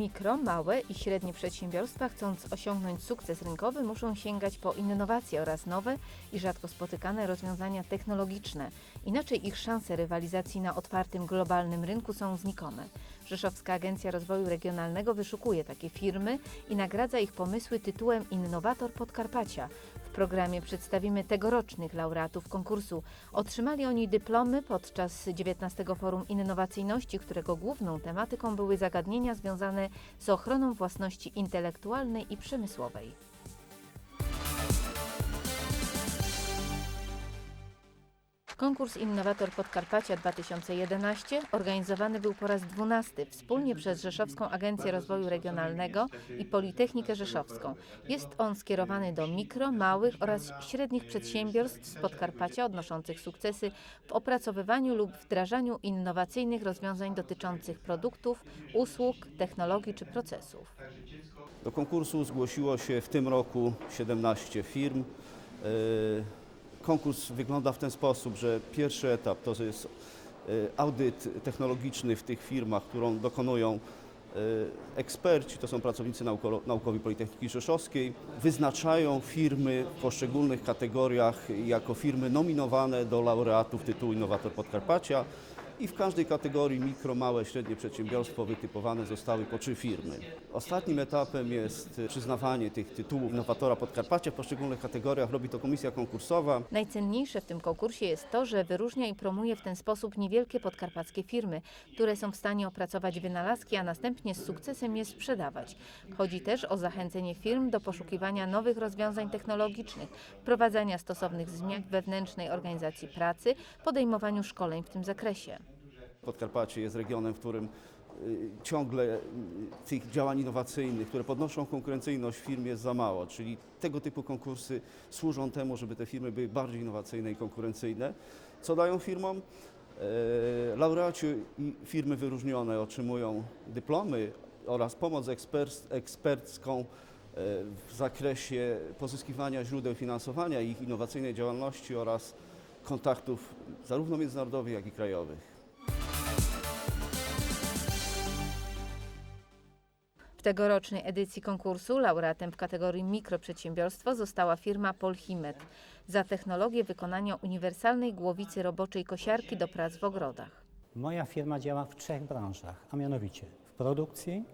Mikro, małe i średnie przedsiębiorstwa, chcąc osiągnąć sukces rynkowy, muszą sięgać po innowacje oraz nowe i rzadko spotykane rozwiązania technologiczne. Inaczej ich szanse rywalizacji na otwartym globalnym rynku są znikome. Rzeszowska Agencja Rozwoju Regionalnego wyszukuje takie firmy i nagradza ich pomysły tytułem Innowator Podkarpacia. W programie przedstawimy tegorocznych laureatów konkursu. Otrzymali oni dyplomy podczas 19 Forum Innowacyjności, którego główną tematyką były zagadnienia związane z ochroną własności intelektualnej i przemysłowej. Konkurs Innowator Podkarpacia 2011 organizowany był po raz 12 wspólnie przez Rzeszowską Agencję Rozwoju Regionalnego i Politechnikę Rzeszowską. Jest on skierowany do mikro, małych oraz średnich przedsiębiorstw z Podkarpacia odnoszących sukcesy w opracowywaniu lub wdrażaniu innowacyjnych rozwiązań dotyczących produktów, usług, technologii czy procesów. Do konkursu zgłosiło się w tym roku 17 firm. Konkurs wygląda w ten sposób, że pierwszy etap to jest e, audyt technologiczny w tych firmach, którą dokonują e, eksperci, to są pracownicy nauko- naukowi Politechniki Rzeszowskiej, wyznaczają firmy w poszczególnych kategoriach jako firmy nominowane do laureatów tytułu Innowator Podkarpacia i w każdej kategorii mikro, małe, średnie przedsiębiorstwo wytypowane zostały po trzy firmy. Ostatnim etapem jest e, przyznawanie tych tytułów Innowatora Podkarpacia w poszczególnych kategoriach. Robi to komisja konkursowa. Najcenniejsze w tym konkursie jest to, że wyróżnia i promuje w ten sposób niewielkie podkarpackie firmy, które są w stanie opracować wynalazki, a następnie z sukcesem je sprzedawać. Chodzi też o zachęcenie firm do poszukiwania nowych rozwiązań technologicznych, wprowadzania stosownych zmian wewnętrznej organizacji pracy, podejmowaniu szkoleń w tym zakresie. Podkarpacie jest regionem, w którym y, ciągle y, tych działań innowacyjnych, które podnoszą konkurencyjność firm jest za mało, czyli tego typu konkursy służą temu, żeby te firmy były bardziej innowacyjne i konkurencyjne. Co dają firmom? E, Laureaci i firmy wyróżnione otrzymują dyplomy oraz pomoc ekspercką e, w zakresie pozyskiwania źródeł finansowania ich innowacyjnej działalności oraz kontaktów zarówno międzynarodowych, jak i krajowych. W tegorocznej edycji konkursu laureatem w kategorii mikroprzedsiębiorstwo została firma Polchimet za technologię wykonania uniwersalnej głowicy roboczej kosiarki do prac w ogrodach. Moja firma działa w trzech branżach, a mianowicie w produkcji,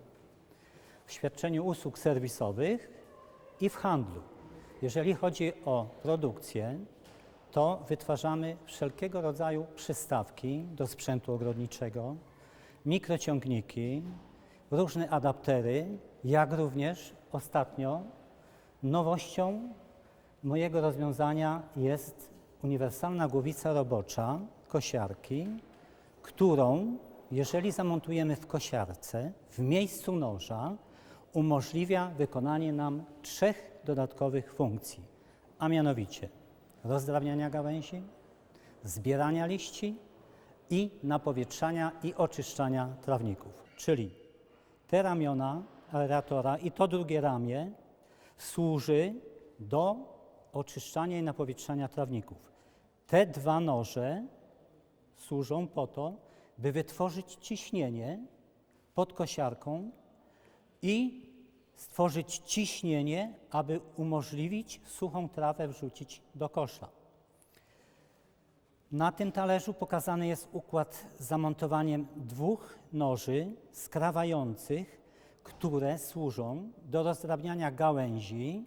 w świadczeniu usług serwisowych i w handlu. Jeżeli chodzi o produkcję, to wytwarzamy wszelkiego rodzaju przystawki do sprzętu ogrodniczego, mikrociągniki, różne adaptery, jak również ostatnio nowością mojego rozwiązania jest uniwersalna głowica robocza kosiarki, którą, jeżeli zamontujemy w kosiarce, w miejscu noża, umożliwia wykonanie nam trzech dodatkowych funkcji, a mianowicie rozdrabniania gałęzi, zbierania liści i napowietrzania i oczyszczania trawników. Czyli te ramiona aeratora i to drugie ramię służy do oczyszczania i napowietrzania trawników. Te dwa noże służą po to, by wytworzyć ciśnienie pod kosiarką i stworzyć ciśnienie, aby umożliwić suchą trawę wrzucić do kosza. Na tym talerzu pokazany jest układ z zamontowaniem dwóch noży skrawających, które służą do rozdrabniania gałęzi,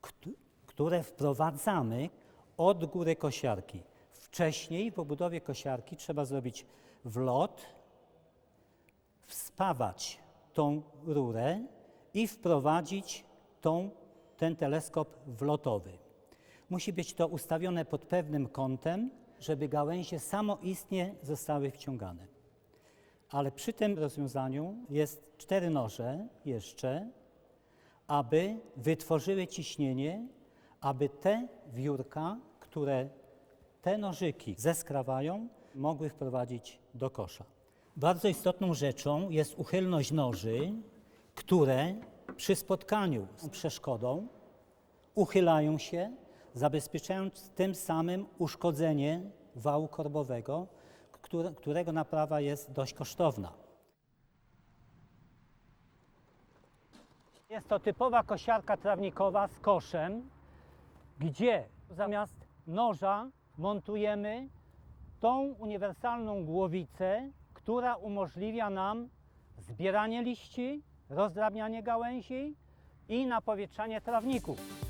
kt- które wprowadzamy od góry kosiarki. Wcześniej w obudowie kosiarki trzeba zrobić wlot, wspawać tą rurę i wprowadzić tą, ten teleskop wlotowy. Musi być to ustawione pod pewnym kątem, żeby gałęzie samoistnie zostały wciągane. Ale przy tym rozwiązaniu jest cztery noże jeszcze, aby wytworzyły ciśnienie, aby te wiórka, które te nożyki zeskrawają, mogły wprowadzić do kosza. Bardzo istotną rzeczą jest uchylność noży, które przy spotkaniu z przeszkodą uchylają się, zabezpieczając tym samym uszkodzenie wału korbowego, które, którego naprawa jest dość kosztowna. Jest to typowa kosiarka trawnikowa z koszem, gdzie zamiast noża montujemy tą uniwersalną głowicę, która umożliwia nam zbieranie liści, rozdrabnianie gałęzi i napowietrzanie trawników.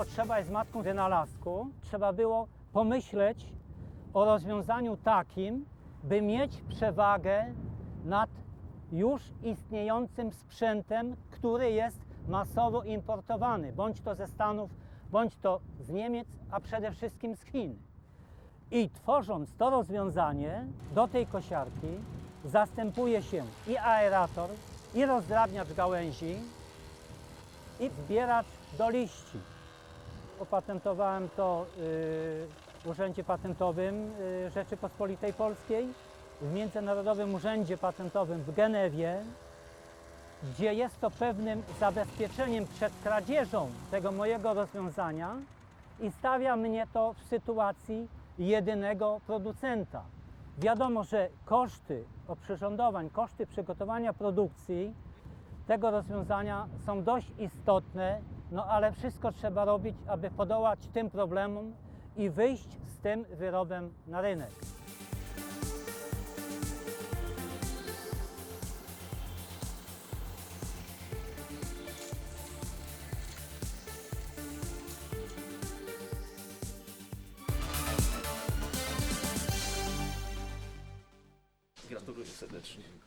Potrzeba jest matką wynalazku. Trzeba było pomyśleć o rozwiązaniu takim, by mieć przewagę nad już istniejącym sprzętem, który jest masowo importowany, bądź to ze Stanów, bądź to z Niemiec, a przede wszystkim z Chin. I tworząc to rozwiązanie do tej kosiarki zastępuje się i aerator, i rozdrabniacz gałęzi, i zbieracz do liści. Opatentowałem to y, w Urzędzie Patentowym y, Rzeczypospolitej Polskiej, w Międzynarodowym Urzędzie Patentowym w Genewie, gdzie jest to pewnym zabezpieczeniem przed kradzieżą tego mojego rozwiązania i stawia mnie to w sytuacji jedynego producenta. Wiadomo, że koszty oprzyrządowań, koszty przygotowania produkcji tego rozwiązania są dość istotne, no ale wszystko trzeba robić, aby podołać tym problemom i wyjść z tym wyrobem na rynek. Gratuluję serdecznie.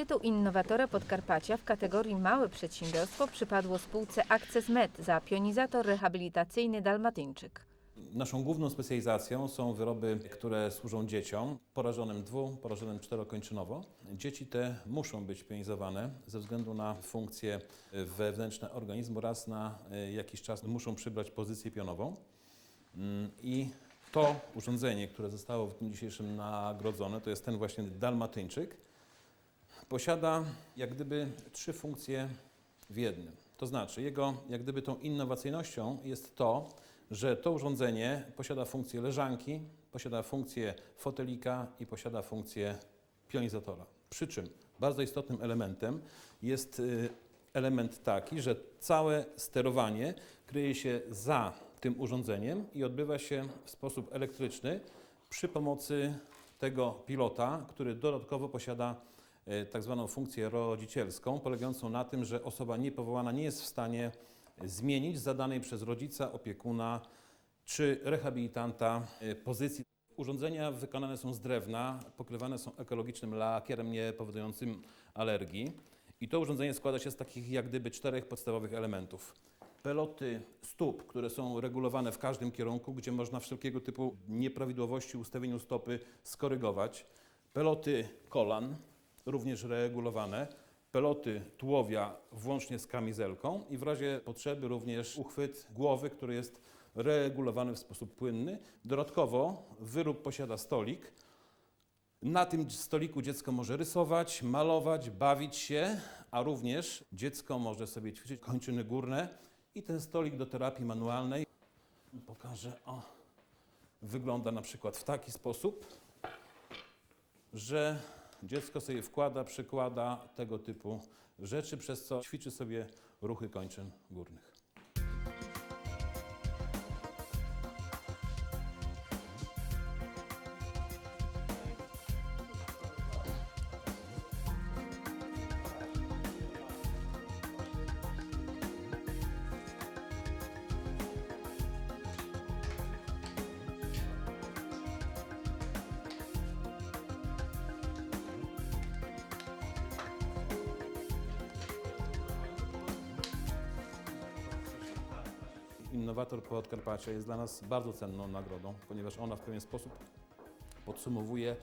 Tytuł innowatora Podkarpacia w kategorii Małe Przedsiębiorstwo przypadło spółce Access Med za pionizator rehabilitacyjny Dalmatyńczyk. Naszą główną specjalizacją są wyroby, które służą dzieciom porażonym dwu, porażonym czterokończynowo. Dzieci te muszą być pionizowane ze względu na funkcje wewnętrzne organizmu oraz na e, jakiś czas muszą przybrać pozycję pionową. Mm, I to urządzenie, które zostało w dniu dzisiejszym nagrodzone, to jest ten właśnie dalmatyńczyk, posiada jak gdyby trzy funkcje w jednym. To znaczy, jego jak gdyby tą innowacyjnością jest to, że to urządzenie posiada funkcję leżanki, posiada funkcję fotelika i posiada funkcję pionizatora. Przy czym bardzo istotnym elementem jest y, element taki, że całe sterowanie kryje się za tym urządzeniem i odbywa się w sposób elektryczny przy pomocy tego pilota, który dodatkowo posiada tak zwaną funkcję rodzicielską, polegającą na tym, że osoba niepowołana nie jest w stanie zmienić zadanej przez rodzica, opiekuna czy rehabilitanta e, pozycji. Urządzenia wykonane są z drewna, pokrywane są ekologicznym lakierem niepowodującym alergii. I to urządzenie składa się z takich jak gdyby czterech podstawowych elementów. Peloty stóp, które są regulowane w każdym kierunku, gdzie można wszelkiego typu nieprawidłowości ustawieniu stopy skorygować. Peloty kolan, również regulowane. Peloty tułowia włącznie z kamizelką i w razie potrzeby również uchwyt głowy, który jest regulowany w sposób płynny. Dodatkowo wyrób posiada stolik, na tym stoliku dziecko może rysować, malować, bawić się, a również dziecko może sobie ćwiczyć kończyny górne i ten stolik do terapii manualnej pokażę. O, wygląda na przykład w taki sposób, że dziecko sobie wkłada, przykłada tego typu rzeczy, przez co ćwiczy sobie ruchy kończyn górnych. Innowator Podkarpacia jest dla nas bardzo cenną nagrodą, ponieważ ona w pewien sposób podsumowuje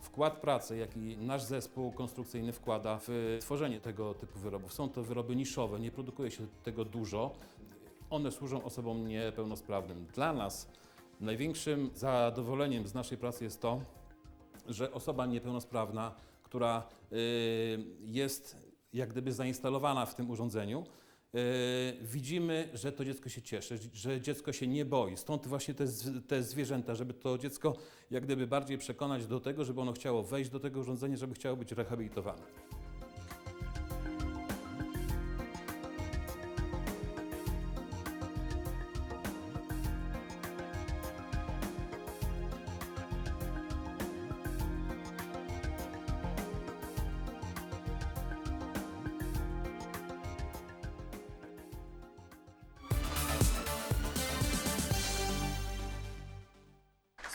wkład pracy, jaki nasz zespół konstrukcyjny wkłada w tworzenie tego typu wyrobów. Są to wyroby niszowe, nie produkuje się tego dużo. One służą osobom niepełnosprawnym. Dla nas największym zadowoleniem z naszej pracy jest to, że osoba niepełnosprawna, która y, jest jak gdyby zainstalowana w tym urządzeniu, widzimy, że to dziecko się cieszy, że dziecko się nie boi. Stąd właśnie te, te zwierzęta, żeby to dziecko jak gdyby bardziej przekonać do tego, żeby ono chciało wejść do tego urządzenia, żeby chciało być rehabilitowane.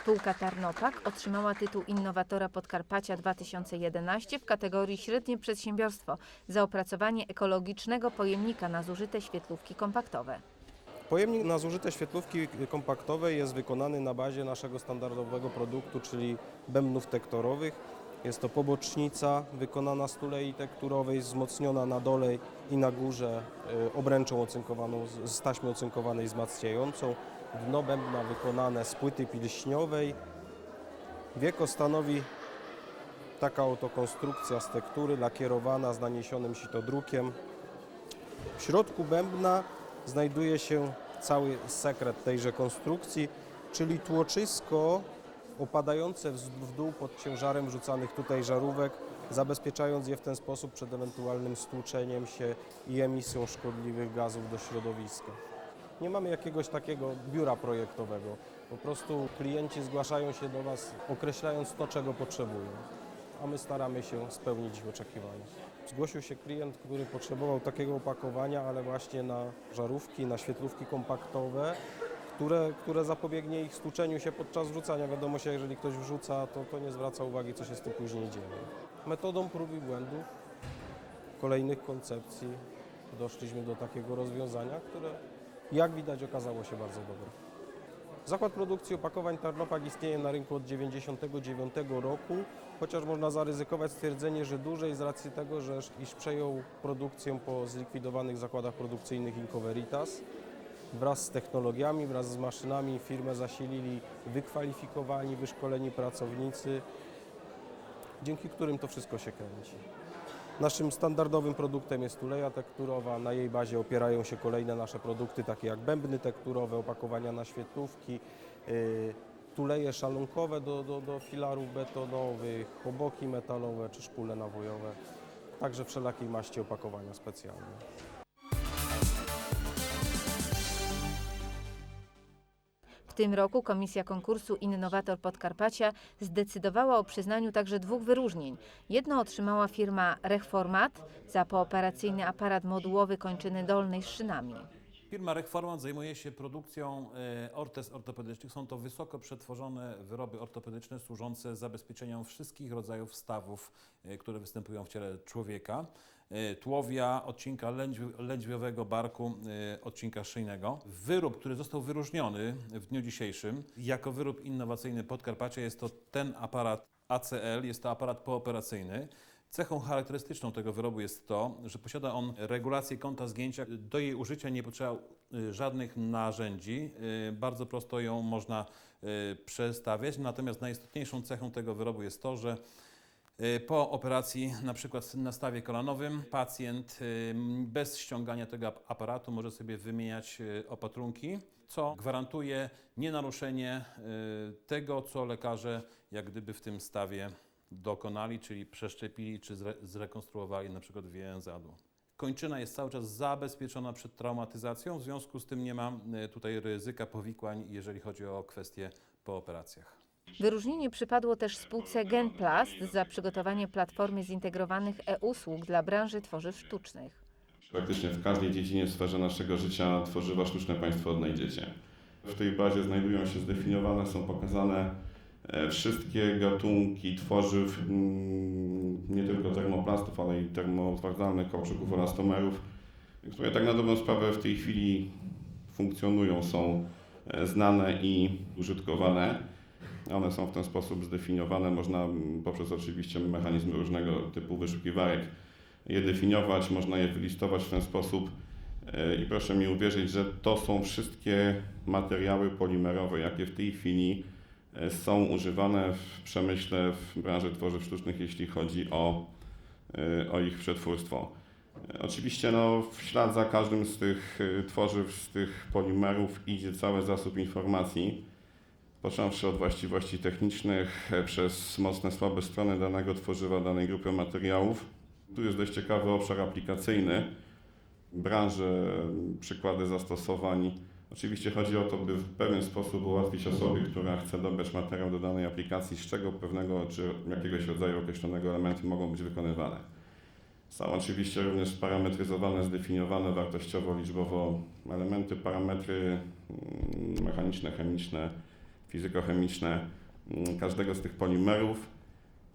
Spółka Tarnopak otrzymała tytuł Innowatora Podkarpacia 2011 w kategorii Średnie Przedsiębiorstwo za opracowanie ekologicznego pojemnika na zużyte świetlówki kompaktowe. Pojemnik na zużyte świetlówki kompaktowe jest wykonany na bazie naszego standardowego produktu, czyli bębnów tektorowych. Jest to pobocznica wykonana z tulei tekturowej, wzmocniona na dole i na górze y, obręczą ocynkowaną, z- taśmy ocynkowanej wzmacniającą. Dno bębna wykonane z płyty pilśniowej. Wieko stanowi taka oto konstrukcja z tektury lakierowana z naniesionym sitodrukiem. W środku bębna znajduje się cały sekret tejże konstrukcji, czyli tłoczysko opadające w dół pod ciężarem rzucanych tutaj żarówek, zabezpieczając je w ten sposób przed ewentualnym stłuczeniem się i emisją szkodliwych gazów do środowiska. Nie mamy jakiegoś takiego biura projektowego. Po prostu klienci zgłaszają się do nas określając to, czego potrzebują, a my staramy się spełnić ich oczekiwania. Zgłosił się klient, który potrzebował takiego opakowania, ale właśnie na żarówki, na świetlówki kompaktowe, które, które zapobiegnie ich stłuczeniu się podczas wrzucania. Wiadomo się, jeżeli ktoś wrzuca, to, to nie zwraca uwagi, co się z tym później dzieje. Metodą prób i błędów, kolejnych koncepcji doszliśmy do takiego rozwiązania, które jak widać okazało się bardzo dobre. Zakład produkcji opakowań Tarnopak istnieje na rynku od 1999 roku, chociaż można zaryzykować stwierdzenie, że dłużej z racji tego, że iż przejął produkcję po zlikwidowanych zakładach produkcyjnych Inco Veritas. Wraz z technologiami, wraz z maszynami firmę zasilili wykwalifikowani, wyszkoleni pracownicy, dzięki którym to wszystko się kręci. Naszym standardowym produktem jest tuleja tekturowa. Na jej bazie opierają się kolejne nasze produkty, takie jak bębny tekturowe, opakowania na świetlówki, yy, tuleje szalunkowe do, do, do filarów betonowych, choboki metalowe czy szpule nawojowe. Także wszelakiej maści opakowania specjalne. Tym roku Komisja Konkursu Innowator Podkarpacia zdecydowała o przyznaniu także dwóch wyróżnień. Jedno otrzymała firma Rechformat za pooperacyjny aparat modułowy kończyny dolnej z szynami. Firma Rechformat zajmuje się produkcją e, ortez ortopedycznych. Są to wysoko przetworzone wyroby ortopedyczne służące zabezpieczeniom wszystkich rodzajów stawów, e, które występują w ciele człowieka. E, Tułowia, odcinka lędźwi- lędźwiowego barku, odcinka szyjnego. Wyrób, który został wyróżniony w dniu dzisiejszym jako wyrób innowacyjny Podkarpacia jest to ten aparat ACL, jest to aparat pooperacyjny. Cechą charakterystyczną tego wyrobu jest to, że posiada on regulację kąta zgięcia. Do jej użycia nie potrzeba y, żadnych narzędzi. Y, Bardzo prosto ją można y, przestawiać. Natomiast najistotniejszą cechą tego wyrobu jest to, że po operacji, na przykład na stawie kolanowym, pacjent bez ściągania tego ap- aparatu może sobie wymieniać opatrunki, co gwarantuje nienaruszenie tego, co lekarze jak gdyby w tym stawie dokonali, czyli przeszczepili czy zre, zrekonstruowali na przykład więzadło. Kończyna jest cały czas zabezpieczona przed traumatyzacją, w związku z tym nie ma y, tutaj ryzyka powikłań, jeżeli chodzi o kwestie po operacjach. Wyróżnienie przypadło też spółce Genplast za przygotowanie platformy zintegrowanych e-usług dla branży tworzyw sztucznych. Praktycznie w każdej dziedzinie w sferze naszego życia tworzywa sztuczne Państwo odnajdziecie. W tej bazie znajdują się zdefiniowane, są pokazane e, wszystkie gatunki tworzyw, nie tylko termoplastów, ale i termotwardzalnych kauczuków oraz tomerów, które tak na dobrą sprawę w tej chwili funkcjonują, są e, znane i użytkowane. One są w ten sposób zdefiniowane. Można poprzez oczywiście mechanizmy różnego typu wyszukiwarek je definiować, można je wylistować w ten sposób. E, I proszę mi uwierzyć, że to są wszystkie materiały polimerowe, jakie w tej chwili e, są używane w przemyśle, w branży tworzyw sztucznych, jeśli chodzi o, e, o ich przetwórstwo. E, Oczywiście no, w ślad za każdym z tych e, tworzyw, z tych polimerów idzie cały zasób informacji, począwszy od właściwości technicznych, e, przez mocne, słabe strony danego tworzywa, danej grupy materiałów. Tu jest dość ciekawy obszar aplikacyjny, branże, przykłady zastosowań. Oczywiście chodzi o to, by w pewien sposób ułatwić osobie, która chce dobrać materiał do danej aplikacji, z czego pewnego czy jakiegoś rodzaju określonego elementy mogą być wykonywane. Są oczywiście również parametryzowane, zdefiniowane wartościowo, liczbowo elementy, parametry mm, mechaniczne, chemiczne, fizykochemiczne mm, każdego z tych polimerów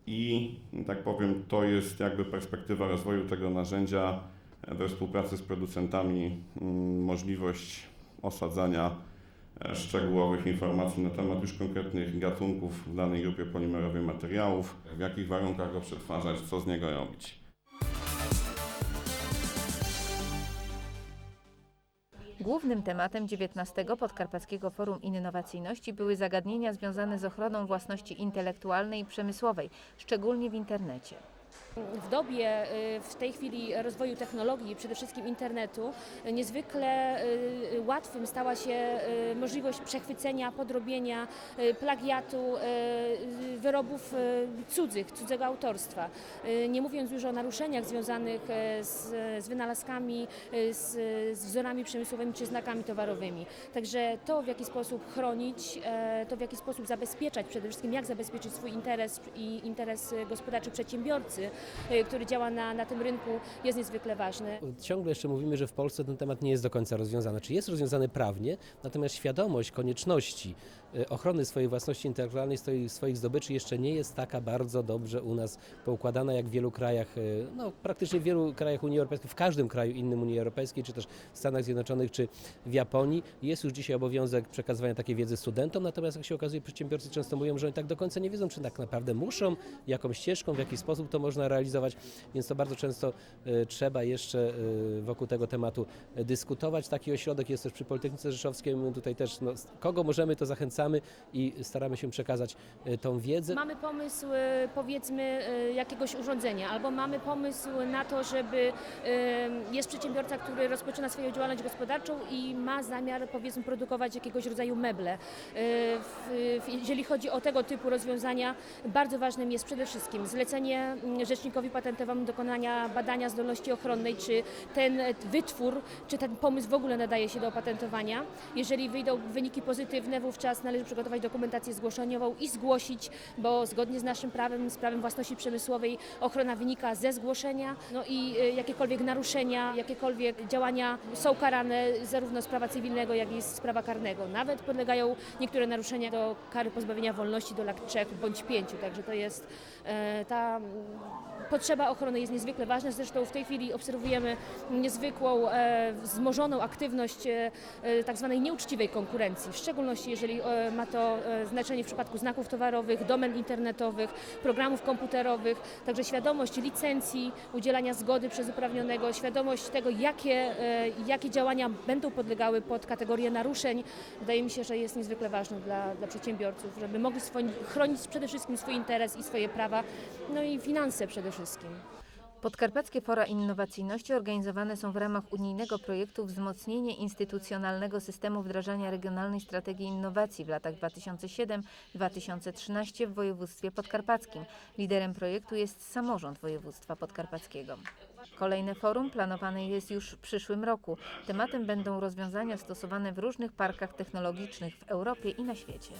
i, tak powiem, to jest jakby perspektywa rozwoju tego narzędzia we współpracy z producentami, mm, możliwość osadzania e, szczegółowych informacji na temat już konkretnych gatunków w danej grupie polimerowej materiałów, w jakich warunkach go przetwarzać, co z niego robić. Głównym tematem 19 Podkarpackiego Forum Innowacyjności były zagadnienia związane z ochroną własności intelektualnej i przemysłowej, szczególnie w internecie. W dobie y, w tej chwili rozwoju technologii, przede wszystkim internetu, niezwykle y, łatwym stała się y, możliwość przechwycenia, podrobienia, plagiatu wyrobów cudzych, cudzego autorstwa. Nie mówiąc już o naruszeniach związanych z, z wynalazkami, z, z wzorami przemysłowymi czy znakami towarowymi. Także to, w jaki sposób chronić, e, to w jaki sposób zabezpieczać, przede wszystkim jak zabezpieczyć swój interes i interes gospodarczy przedsiębiorcy, który działa na, na tym rynku, jest niezwykle ważny. Ciągle jeszcze mówimy, że w Polsce ten temat nie jest do końca rozwiązany. Czy jest rozwiązany prawnie, natomiast świadomość konieczności e, ochrony swojej własności intelektualnej, swoich, swoich zdobyczy jeszcze nie jest taka bardzo dobrze u nas poukładana jak w wielu krajach, e, no praktycznie w wielu krajach Unii Europejskiej, w każdym kraju innym Unii Europejskiej, czy też w Stanach Zjednoczonych, czy w Japonii. Jest już dzisiaj obowiązek przekazywania takiej wiedzy studentom, natomiast jak się okazuje, przedsiębiorcy często mówią, że oni tak do końca nie wiedzą, czy tak naprawdę muszą, jaką ścieżką, w jaki sposób to można realizować, więc to bardzo często e, trzeba jeszcze e, wokół tego tematu e, dyskutować. Taki ośrodek jest też przy Politechnice Rzeszowskiej, my tutaj też, no, kogo możemy, to zachęcamy i staramy się przekazać tą wiedzę. Mamy pomysł, powiedzmy, jakiegoś urządzenia, albo mamy pomysł na to, żeby jest przedsiębiorca, który rozpoczyna swoją działalność gospodarczą i ma zamiar, powiedzmy, produkować jakiegoś rodzaju meble. Jeżeli chodzi o tego typu rozwiązania, bardzo ważnym jest przede wszystkim zlecenie mm, Rzecznikowi Patentowemu dokonania badania zdolności ochronnej, czy ten wytwór, czy ten pomysł w ogóle nadaje się do opatentowania. Jeżeli wyjdą wyniki pozytywne, wówczas należy przygotować dokumentację zgłoszeniową i zgłosić, bo zgodnie z naszym prawem, z prawem własności przemysłowej, ochrona wynika ze zgłoszenia. No i e, jakiekolwiek naruszenia, jakiekolwiek działania są karane zarówno z prawa cywilnego, jak i z prawa karnego. Nawet podlegają niektóre naruszenia do kary pozbawienia wolności do lat 3 bądź 5. Także to jest ta mm, potrzeba ochrony jest niezwykle ważna. Zresztą w tej chwili obserwujemy niezwykłą, e, wzmożoną aktywność e, e, tak zwanej nieuczciwej konkurencji, w szczególności jeżeli e, ma to e, znaczenie w przypadku znaków towarowych, domen internetowych, programów komputerowych. Także świadomość licencji, udzielania zgody przez uprawnionego, świadomość tego, jakie, e, jakie działania będą podlegały pod kategorię naruszeń, wydaje mi się, że jest niezwykle ważne dla, dla przedsiębiorców, żeby mogli swoi, chronić przede wszystkim swój interes i swoje prawa, no i finanse przede wszystkim. Podkarpackie Fora Innowacyjności organizowane są w ramach unijnego projektu Wzmocnienie instytucjonalnego systemu wdrażania regionalnej strategii innowacji w latach 2007-2013 w województwie podkarpackim. Liderem projektu jest samorząd województwa podkarpackiego. Kolejne forum planowane jest już w przyszłym roku. Tematem będą rozwiązania stosowane w różnych parkach technologicznych w Europie i na świecie.